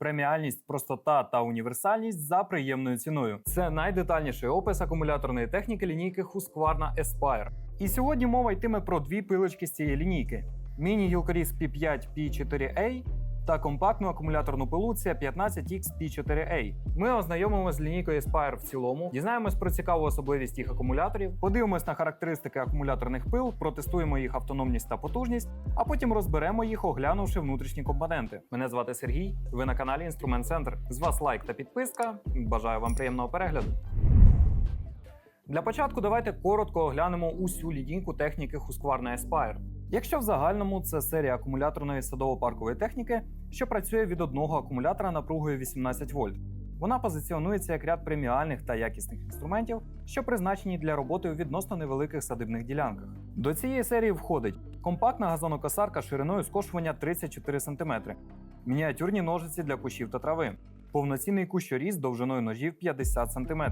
Преміальність, простота та універсальність за приємною ціною. Це найдетальніший опис акумуляторної техніки лінійки Husqvarna Aspire. І сьогодні мова йтиме про дві пилочки з цієї лінійки: міні Hillcrest P5 P4A та компактну акумуляторну пилу C15X P4A. Ми ознайомимося з лінійкою Aspire в цілому, дізнаємось про цікаву особливість їх акумуляторів, подивимось на характеристики акумуляторних пил, протестуємо їх автономність та потужність, а потім розберемо їх, оглянувши внутрішні компоненти. Мене звати Сергій. Ви на каналі Інструмент Центр. З вас лайк та підписка. Бажаю вам приємного перегляду. Для початку давайте коротко оглянемо усю лінійку техніки Husqvarna Aspire. Якщо в загальному це серія акумуляторної садово-паркової техніки, що працює від одного акумулятора напругою 18 вольт. Вона позиціонується як ряд преміальних та якісних інструментів, що призначені для роботи у відносно невеликих садибних ділянках. До цієї серії входить компактна газонокосарка шириною скошування 34 см, мініатюрні ножиці для кущів та трави, повноцінний кущоріз довжиною ножів 50 см,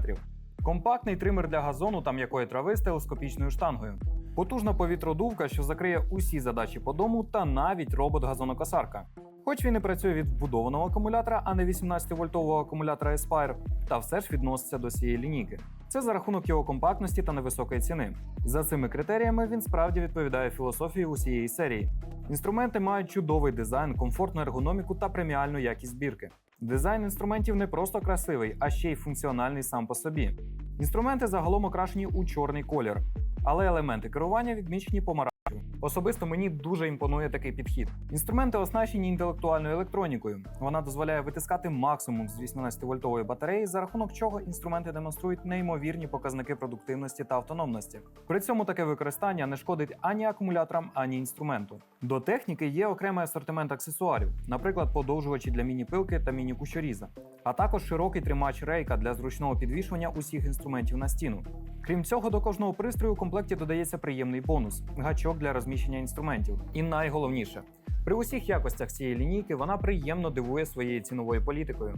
компактний тример для газону та м'якої трави з телескопічною штангою, потужна повітродувка, що закриє усі задачі по дому, та навіть робот-газонокосарка. Хоч він і працює від вбудованого акумулятора, а не 18-вольтового акумулятора Aspire, та все ж відноситься до цієї лінійки. Це за рахунок його компактності та невисокої ціни. За цими критеріями він справді відповідає філософії усієї серії. Інструменти мають чудовий дизайн, комфортну ергономіку та преміальну якість збірки. Дизайн інструментів не просто красивий, а ще й функціональний сам по собі. Інструменти загалом окрашені у чорний колір, але елементи керування відмічені помаранчевим. Особисто мені дуже імпонує такий підхід. Інструменти оснащені інтелектуальною електронікою. Вона дозволяє витискати максимум з 18-вольтової батареї, за рахунок чого інструменти демонструють неймовірні показники продуктивності та автономності. При цьому таке використання не шкодить ані акумуляторам, ані інструменту. До техніки є окремий асортимент аксесуарів, наприклад, подовжувачі для міні-пилки та міні-кущоріза, а також широкий тримач рейка для зручного підвішування усіх інструментів на стіну. Крім цього, до кожного пристрою у комплекті додається приємний бонус гачок для розміщення інструментів. І найголовніше, при усіх якостях цієї лінійки вона приємно дивує своєю ціновою політикою.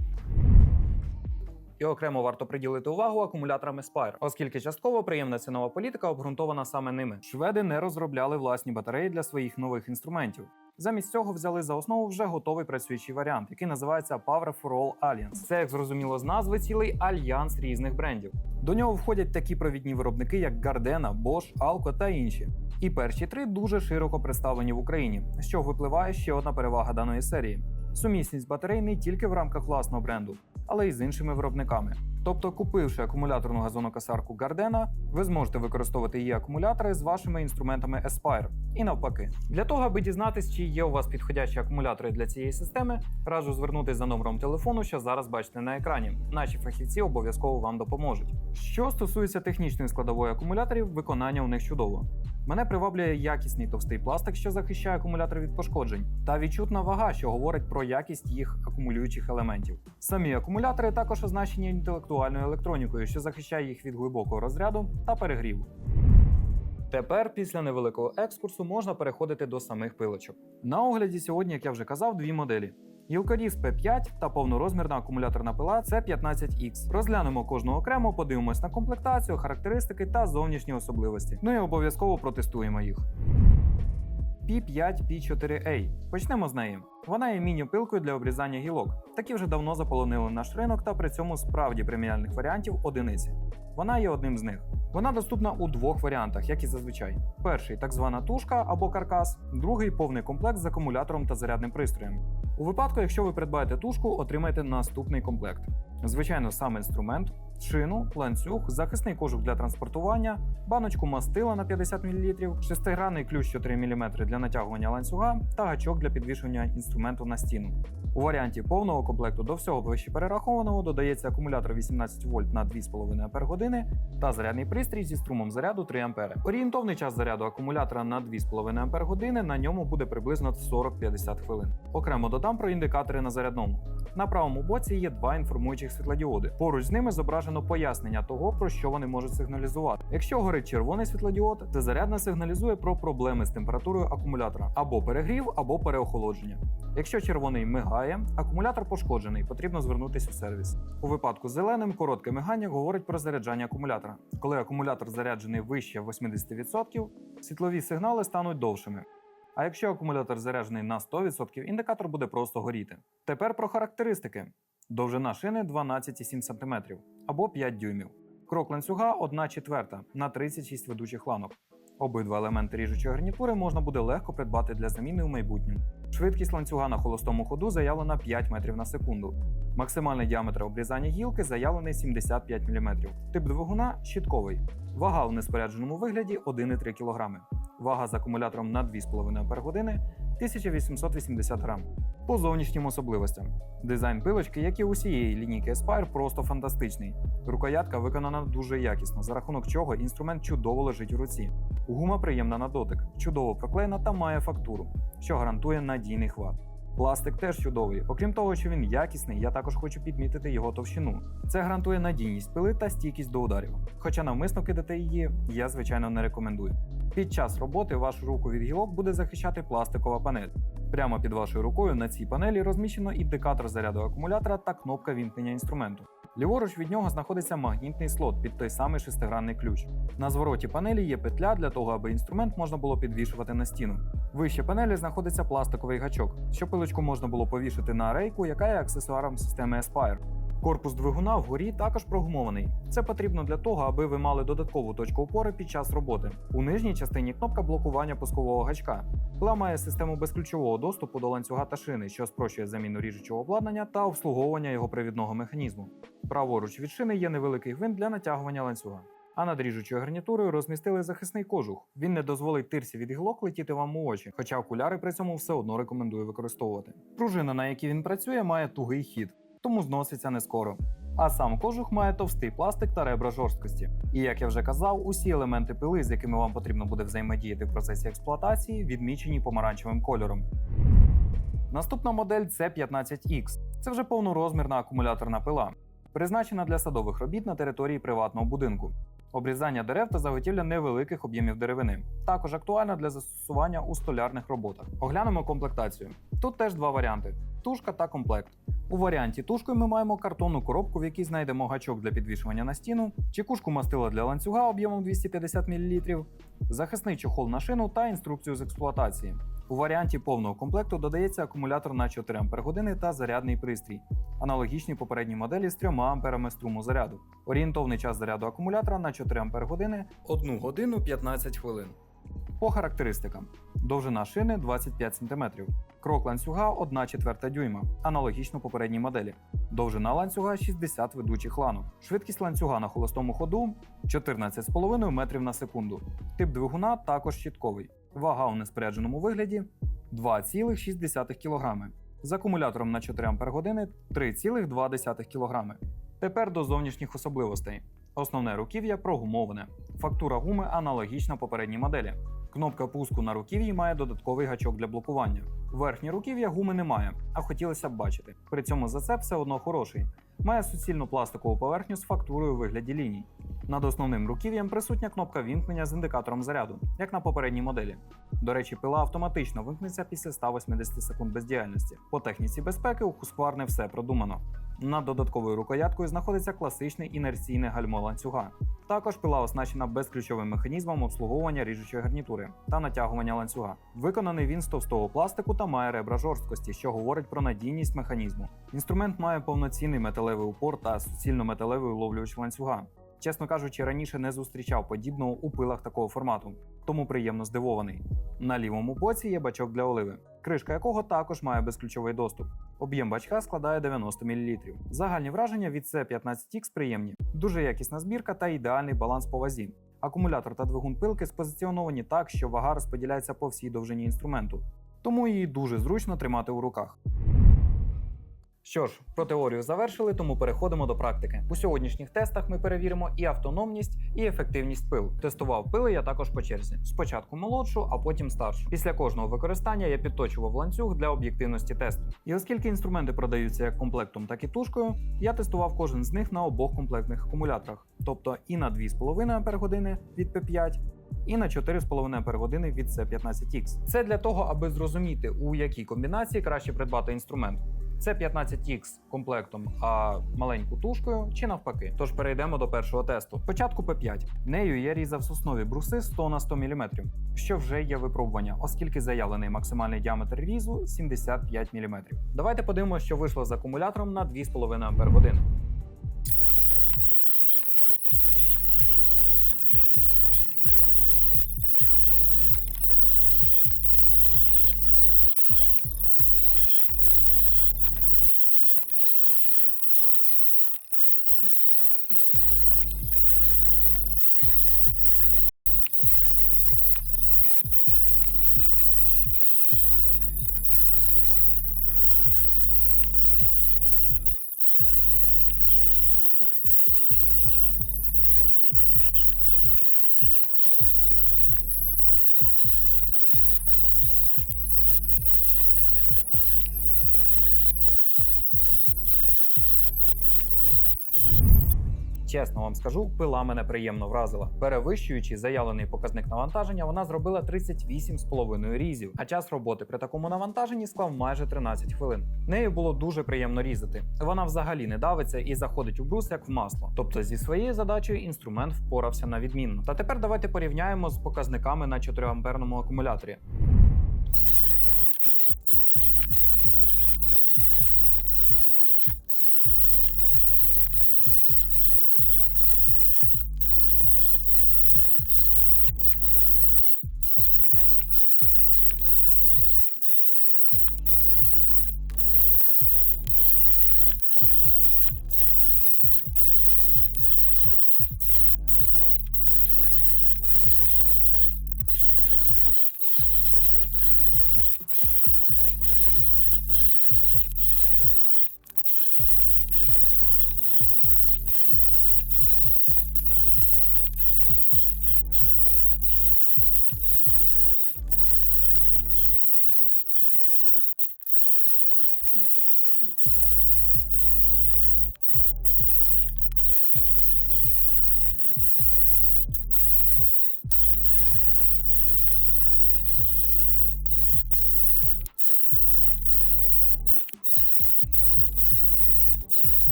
І окремо варто приділити увагу акумуляторам Aspire, оскільки частково приємна цінова політика обґрунтована саме ними. Шведи не розробляли власні батареї для своїх нових інструментів. Замість цього взяли за основу вже готовий працюючий варіант, який називається Power for All Alliance. Це, як зрозуміло з назви, цілий альянс різних брендів. До нього входять такі провідні виробники, як Gardena, Bosch, Alco та інші. І перші три дуже широко представлені в Україні, чого випливає ще одна перевага даної серії: сумісність батарей не тільки в рамках власного бренду, але й з іншими виробниками. Тобто, купивши акумуляторну газонокосарку Gardena, ви зможете використовувати її акумулятори з вашими інструментами Aspire і навпаки. Для того, аби дізнатись, чи є у вас підходящі акумулятори для цієї системи, раджу звернутися за номером телефону, що зараз бачите на екрані. Наші фахівці обов'язково вам допоможуть. Що стосується технічної складової акумуляторів, виконання у них чудово. Мене приваблює якісний товстий пластик, що захищає акумулятор від пошкоджень, та відчутна вага, що говорить про якість їх акумулюючих елементів. Самі акумулятори також означені інтелектуальною електронікою, що захищає їх від глибокого розряду та перегріву. Тепер, після невеликого екскурсу, можна переходити до самих пилочок. На огляді сьогодні, як я вже казав, дві моделі. Yilcodis P5 та повнорозмірна акумуляторна пила C15X. Розглянемо кожну окремо, подивимось на комплектацію, характеристики та зовнішні особливості. Ну і обов'язково протестуємо їх. P5 P4A. Почнемо з неї. Вона є міні-пилкою для обрізання гілок. Такі вже давно заполонили наш ринок, та при цьому справді преміальних варіантів одиниці. Вона є одним з них. Вона доступна у двох варіантах, як і зазвичай. Перший так звана тушка або каркас, другий повний комплект з акумулятором та зарядним пристроєм. У випадку, якщо ви придбаєте тушку, отримаєте наступний комплект. Звичайно, сам інструмент, шину, ланцюг, захисний кожух для транспортування, баночку мастила на 50 мл, шестигранний ключ 4 мм для натягування ланцюга та гачок для підвішування інструменту на стіну. У варіанті повного комплекту до всього вище перерахованого додається акумулятор 18 вольт на 2,5 Ах та зарядний пристрій зі струмом заряду 3 А. Орієнтовний час заряду акумулятора на 2,5 Ах на ньому буде приблизно 40-50 хвилин. Окремо додам про індикатори на зарядному. На правому боці є два інформуючих світлодіоди. Поруч з ними зображено пояснення того, про що вони можуть сигналізувати. Якщо горить червоний світлодіод, це зарядне сигналізує про проблеми з температурою акумулятора або перегрів, або переохолодження. Якщо червоний мигає, акумулятор пошкоджений, потрібно звернутися у сервіс. У випадку з зеленим коротке мигання говорить про заряджання акумулятора. Коли акумулятор заряджений вище 80%, світлові сигнали стануть довшими. А якщо акумулятор заряджений на 100%, індикатор буде просто горіти. Тепер про характеристики: довжина шини 12,7 см або 5 дюймів. Крок ланцюга 1 четверта на 36 ведучих ланок. Обидва елементи ріжучої гарнітури можна буде легко придбати для заміни у майбутньому. Швидкість ланцюга на холостому ходу заявлена 5 метрів на секунду. Максимальний діаметр обрізання гілки заявлений 75 мм. Тип двигуна щитковий. Вага у неспорядженому вигляді 1,3 кг. Вага з акумулятором на 2,5 Ах 1880 грам. По зовнішнім особливостям. Дизайн пилочки, як і усієї лінійки Aspire, просто фантастичний. Рукоятка виконана дуже якісно, за рахунок чого інструмент чудово лежить у руці. Гума приємна на дотик, чудово проклеєна та має фактуру, що гарантує надійний хват. Пластик теж чудовий. Окрім того, що він якісний, я також хочу підмітити його товщину. Це гарантує надійність пили та стійкість до ударів. Хоча навмисно кидати її, я звичайно не рекомендую. Під час роботи вашу руку від гілок буде захищати пластикова панель. Прямо під вашою рукою на цій панелі розміщено індикатор заряду акумулятора та кнопка вімкнення інструменту. Ліворуч від нього знаходиться магнітний слот під той самий шестигранний ключ. На звороті панелі є петля для того, аби інструмент можна було підвішувати на стіну. Вище панелі знаходиться пластиковий гачок, що пилочку можна було повішати на рейку, яка є аксесуаром системи Aspire. Корпус двигуна вгорі також прогумований. Це потрібно для того, аби ви мали додаткову точку опори під час роботи. У нижній частині кнопка блокування пускового гачка. Пила має систему безключового доступу до ланцюга та шини, що спрощує заміну ріжучого обладнання та обслуговування його привідного механізму. Праворуч від шини є невеликий гвинт для натягування ланцюга. А над ріжучою гарнітурою розмістили захисний кожух. Він не дозволить тирсі від іглок летіти вам у очі, хоча окуляри при цьому все одно рекомендую використовувати. Пружина, на якій він працює, має тугий хід, тому зноситься не скоро. А сам кожух має товстий пластик та ребра жорсткості. І як я вже казав, усі елементи пили, з якими вам потрібно буде взаємодіяти в процесі експлуатації, відмічені помаранчевим кольором. Наступна модель C15X. Це вже повнорозмірна акумуляторна пила, призначена для садових робіт на території приватного будинку. Обрізання дерев та заготівля невеликих об'ємів деревини. Також актуальна для застосування у столярних роботах. Оглянемо комплектацію. Тут теж два варіанти: тушка та комплект. У варіанті тушкою ми маємо картонну коробку, в якій знайдемо гачок для підвішування на стіну, чекушку мастила для ланцюга об'ємом 250 мл, захисний чохол на шину та інструкцію з експлуатації. У варіанті повного комплекту додається акумулятор на 4 Ах та зарядний пристрій, аналогічні попередній моделі з 3 амперами струму заряду. Орієнтовний час заряду акумулятора на 4 Ах 1 годину 15 хвилин. По характеристикам: довжина шини 25 см, крок ланцюга 1 четверта дюйма, аналогічно попередній моделі. Довжина ланцюга 60 ведучих ланок. Швидкість ланцюга на холостому ходу 14,5 метрів на секунду. Тип двигуна також щитковий. Вага у неспорядженому вигляді 2,6 кг. З акумулятором на 4 Ах 3,2 кг. Тепер до зовнішніх особливостей. Основне руків'я прогумоване. Фактура гуми аналогічна попередній моделі. Кнопка пуску на руків'ї має додатковий гачок для блокування. Верхнє руків'я гуми немає, а хотілося б бачити. При цьому зацеп все одно хороший. Має суцільну пластикову поверхню з фактурою у вигляді ліній. Над основним руків'ям присутня кнопка вімкнення з індикатором заряду, як на попередній моделі. До речі, пила автоматично вимкнеться після 180 секунд бездіяльності. По техніці безпеки у Husqvarna все продумано. Над додатковою рукояткою знаходиться класичний інерційне гальмо ланцюга. Також пила оснащена безключовим механізмом обслуговування ріжучої гарнітури та натягування ланцюга. Виконаний він з товстого пластику та має ребра жорсткості, що говорить про надійність механізму. Інструмент має повноцінний металевий упор та суцільно металевий уловлювач ланцюга. Чесно кажучи, раніше не зустрічав подібного у пилах такого формату, тому приємно здивований. На лівому боці є бачок для оливи, кришка якого також має безключовий доступ. Об'єм бачка складає 90 мл. Загальні враження від C15X приємні, дуже якісна збірка та ідеальний баланс по вазі. Акумулятор та двигун пилки спозиціоновані так, що вага розподіляється по всій довжині інструменту, тому її дуже зручно тримати у руках. Що ж, про теорію завершили, тому переходимо до практики. У сьогоднішніх тестах ми перевіримо і автономність, і ефективність пил. Тестував пили я також по черзі. Спочатку молодшу, а потім старшу. Після кожного використання я підточував ланцюг для об'єктивності тесту. І оскільки інструменти продаються як комплектом, так і тушкою, я тестував кожен з них на обох комплектних акумуляторах, тобто і на 2,5 Ах від P5, і на 4,5 Ах від C15X. Це для того, аби зрозуміти, у якій комбінації краще придбати інструмент. Це 15X комплектом, а маленьку тушкою чи навпаки. Тож перейдемо до першого тесту. Спочатку P5. Нею я різав соснові бруси 100 на 100 мм, що вже є випробування, оскільки заявлений максимальний діаметр різу 75 мм. Давайте подивимося, що вийшло з акумулятором на 2,5 Ампер-години. Чесно вам скажу, пила мене приємно вразила. Перевищуючи заявлений показник навантаження, вона зробила 38,5 різів, а час роботи при такому навантаженні склав майже 13 хвилин. Нею було дуже приємно різати. Вона взагалі не давиться і заходить у брус як в масло. Тобто зі своєю задачею інструмент впорався на відмінно. Та тепер давайте порівняємо з показниками на 4 амперному акумуляторі.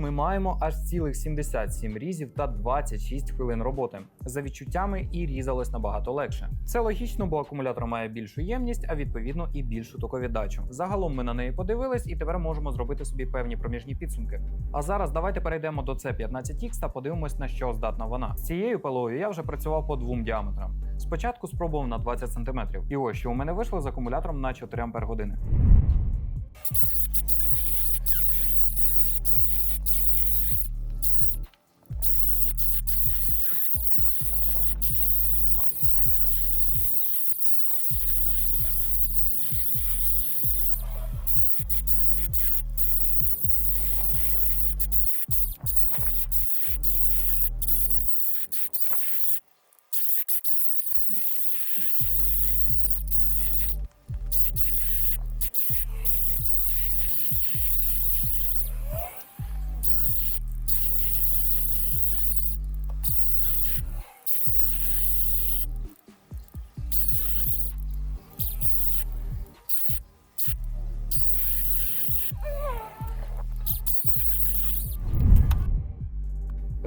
Ми маємо аж цілих 77 різів та 26 хвилин роботи. За відчуттями і різалось набагато легше. Це логічно, бо акумулятор має більшу ємність, а відповідно і більшу токовіддачу. Загалом ми на неї подивились, і тепер можемо зробити собі певні проміжні підсумки. А зараз давайте перейдемо до C15X та подивимось на що здатна вона. З цією пилою я вже працював по двом діаметрам. Спочатку спробував на 20 см. І ось що у мене вийшло з акумулятором на 4 Ампер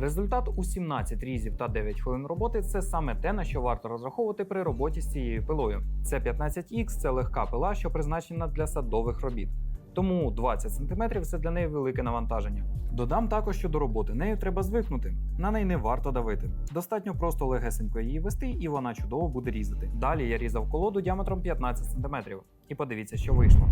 Результат у 17 різів та 9 хвилин роботи це саме те, на що варто розраховувати при роботі з цією пилою. Це 15X це легка пила, що призначена для садових робіт. Тому 20 см це для неї велике навантаження. Додам також, що до роботи нею треба звикнути. На неї не варто давити. Достатньо просто легесенько її вести, і вона чудово буде різати. Далі я різав колоду діаметром 15 см. І подивіться, що вийшло.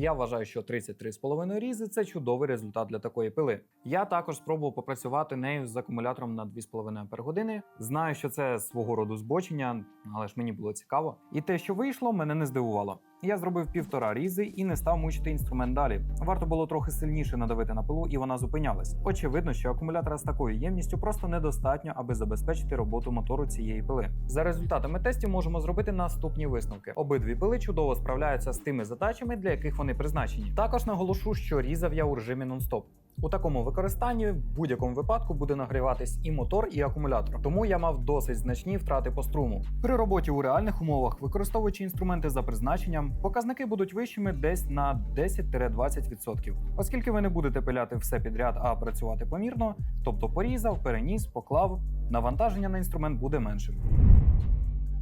Я вважаю, що 33,5 різи це чудовий результат для такої пили. Я також спробував попрацювати нею з акумулятором на 2,5 Ах. Знаю, що це свого роду збочення, але ж мені було цікаво. І те, що вийшло, мене не здивувало. Я зробив півтора різи і не став мучити інструмент далі. Варто було трохи сильніше надавити на пилу, і вона зупинялась. Очевидно, що акумулятора з такою ємністю просто недостатньо, аби забезпечити роботу мотору цієї пили. За результатами тестів можемо зробити наступні висновки. Обидві пили чудово справляються з тими задачами, для яких вони призначені. Також наголошу, що різав я у режимі нон-стоп. У такому використанні в будь-якому випадку буде нагріватись і мотор, і акумулятор, тому я мав досить значні втрати по струму. При роботі у реальних умовах, використовуючи інструменти за призначенням, показники будуть вищими десь на 10-20%. Оскільки ви не будете пиляти все підряд, а працювати помірно, тобто порізав, переніс, поклав, навантаження на інструмент буде меншим.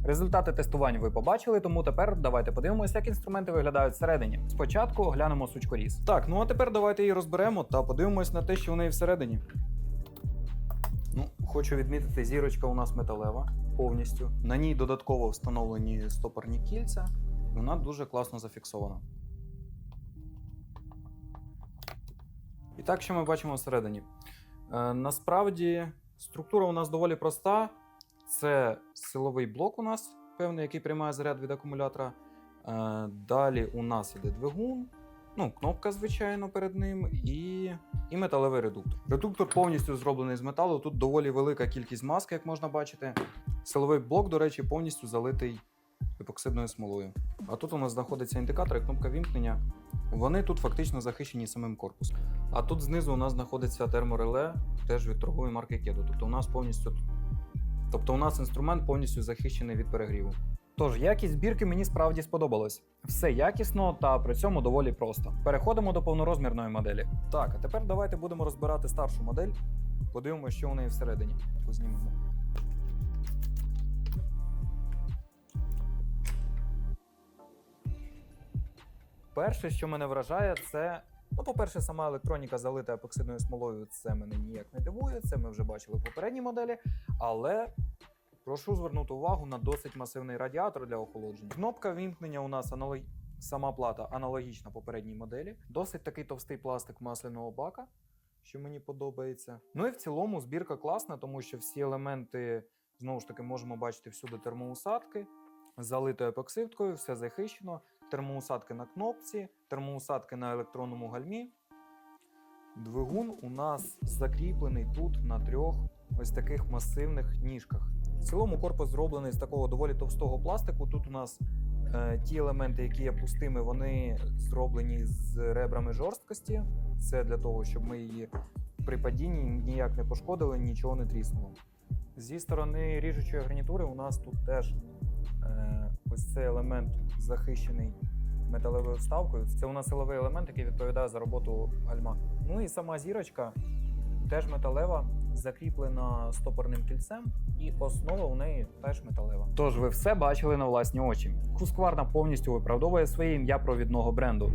Результати тестувань ви побачили, тому тепер давайте подивимося, як інструменти виглядають всередині. Спочатку оглянемо сучкоріз. Так, ну а тепер давайте її розберемо та подивимось на те, що в неї всередині. Ну, хочу відмітити, зірочка у нас металева повністю. На ній додатково встановлені стопорні кільця. Вона дуже класно зафіксована. І так, що ми бачимо всередині? Е, насправді структура у нас доволі проста. Це силовий блок у нас певний, який приймає заряд від акумулятора. Е, далі у нас іде двигун, ну, кнопка, звичайно, перед ним, і, і металевий редуктор. Редуктор повністю зроблений з металу. Тут доволі велика кількість маски, як можна бачити. Силовий блок, до речі, повністю залитий епоксидною смолою. А тут у нас знаходиться індикатор і кнопка вімкнення. Вони тут фактично захищені самим корпусом. А тут знизу у нас знаходиться термореле, теж від торгової марки Kedo. Тобто у нас повністю Тобто у нас інструмент повністю захищений від перегріву. Тож якість збірки мені справді сподобалась. Все якісно та при цьому доволі просто. Переходимо до повнорозмірної моделі. Так, а тепер давайте будемо розбирати старшу модель. Подивимося, що у неї всередині. Познімемо. Перше, що мене вражає, це. Ну, по-перше, сама електроніка залита епоксидною смолою, це мене ніяк не дивує. Це ми вже бачили в попередній моделі. Але прошу звернути увагу на досить масивний радіатор для охолодження. Кнопка вімкнення у нас аналог... сама плата аналогічна попередній моделі. Досить такий товстий пластик масляного бака, що мені подобається. Ну і в цілому збірка класна, тому що всі елементи знову ж таки можемо бачити всюди термоусадки, залито епоксидкою, все захищено. Термоусадки на кнопці, термоусадки на електронному гальмі. Двигун у нас закріплений тут на трьох ось таких масивних ніжках. В цілому корпус зроблений з такого доволі товстого пластику. Тут у нас е, ті елементи, які є пустими, вони зроблені з ребрами жорсткості. Це для того, щоб ми її при падінні ніяк не пошкодили, нічого не тріснуло. Зі сторони ріжучої гарнітури у нас тут теж ось цей елемент захищений металевою вставкою. Це у нас силовий елемент, який відповідає за роботу гальма. Ну і сама зірочка теж металева, закріплена стопорним кільцем, і основа у неї теж металева. Тож ви все бачили на власні очі. Husqvarna повністю виправдовує своє ім'я провідного бренду.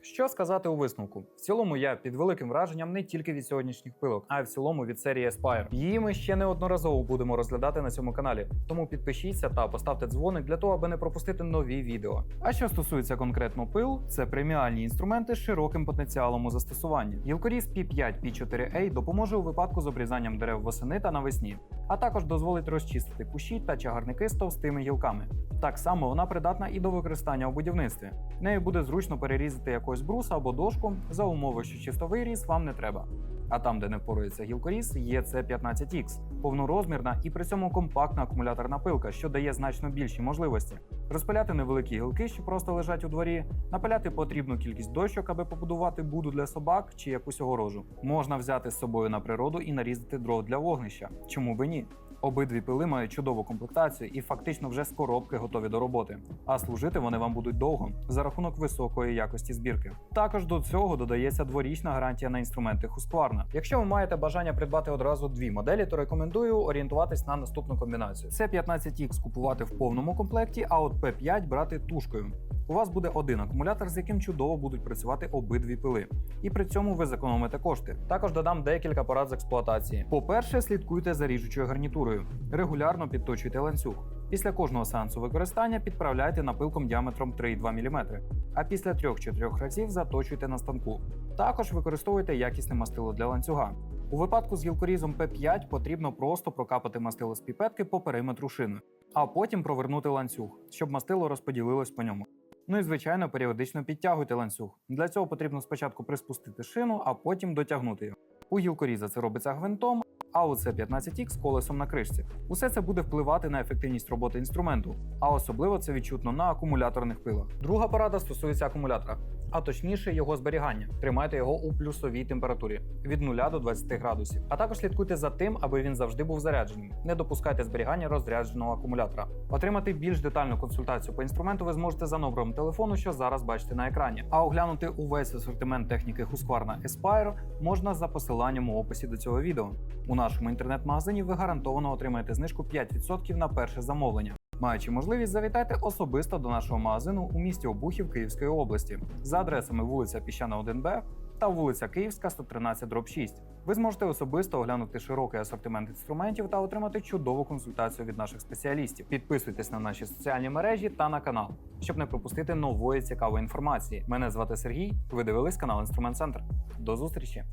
Що сказати у висновку? В цілому я під великим враженням не тільки від сьогоднішніх пилок, а й в цілому від серії Aspire. Її ми ще неодноразово будемо розглядати на цьому каналі. Тому підпишіться та поставте дзвоник для того, аби не пропустити нові відео. А що стосується конкретно пил, це преміальні інструменти з широким потенціалом у застосуванні. Гілкоріз P5 P4A допоможе у випадку з обрізанням дерев восени та навесні, а також дозволить розчистити кущі та чагарники з товстими гілками. Так само вона придатна і до використання у будівництві. Нею буде зручно перерізати якось бруса або дошку за умови, що чистовий різ вам не треба. А там, де не впорується гілкоріз, є C15X, повнорозмірна і при цьому компактна акумуляторна пилка, що дає значно більші можливості. Розпиляти невеликі гілки, що просто лежать у дворі, напиляти потрібну кількість дощок, аби побудувати буду для собак чи якусь огорожу. Можна взяти з собою на природу і нарізати дров для вогнища. Чому би ні? Обидві пили мають чудову комплектацію і фактично вже з коробки готові до роботи. А служити вони вам будуть довго за рахунок високої якості збірки. Також до цього додається дворічна гарантія на інструменти Husqvarna. Якщо ви маєте бажання придбати одразу дві моделі, то рекомендую орієнтуватись на наступну комбінацію. Це 15X купувати в повному комплекті, а от P5 брати тушкою. У вас буде один акумулятор, з яким чудово будуть працювати обидві пили, і при цьому ви зекономите кошти. Також додам декілька порад з експлуатації. По-перше, слідкуйте за ріжучою гарнітурою, регулярно підточуйте ланцюг. Після кожного сеансу використання підправляйте напилком діаметром 3,2 мм, а після 3-4 разів заточуйте на станку. Також використовуйте якісне мастило для ланцюга. У випадку з гілкорізом P5 потрібно просто прокапати мастило з піпетки по периметру шини, а потім провернути ланцюг, щоб мастило розподілилось по ньому. Ну і звичайно, періодично підтягуйте ланцюг. Для цього потрібно спочатку приспустити шину, а потім дотягнути його. У гілкоріза це робиться гвинтом, а у C15X колесом на кришці. Усе це буде впливати на ефективність роботи інструменту, а особливо це відчутно на акумуляторних пилах. Друга порада стосується акумулятора, а точніше його зберігання. Тримайте його у плюсовій температурі від 0 до 20 градусів. А також слідкуйте за тим, аби він завжди був зарядженим. Не допускайте зберігання розрядженого акумулятора. Отримати більш детальну консультацію по інструменту ви зможете за номером телефону, що зараз бачите на екрані. А оглянути увесь асортимент техніки Husqvarna Aspire можна за посиланням у описі до цього відео. У нашому інтернет-магазині ви гарантовано отримаєте знижку 5% на перше замовлення. Маючи можливість, завітайте особисто до нашого магазину у місті Обухів Київської області за адресами вулиця Піщана 1Б та вулиця Київська 113 6. Ви зможете особисто оглянути широкий асортимент інструментів та отримати чудову консультацію від наших спеціалістів. Підписуйтесь на наші соціальні мережі та на канал, щоб не пропустити нової цікавої інформації. Мене звати Сергій. Ви дивились канал Інструмент Центр. До зустрічі!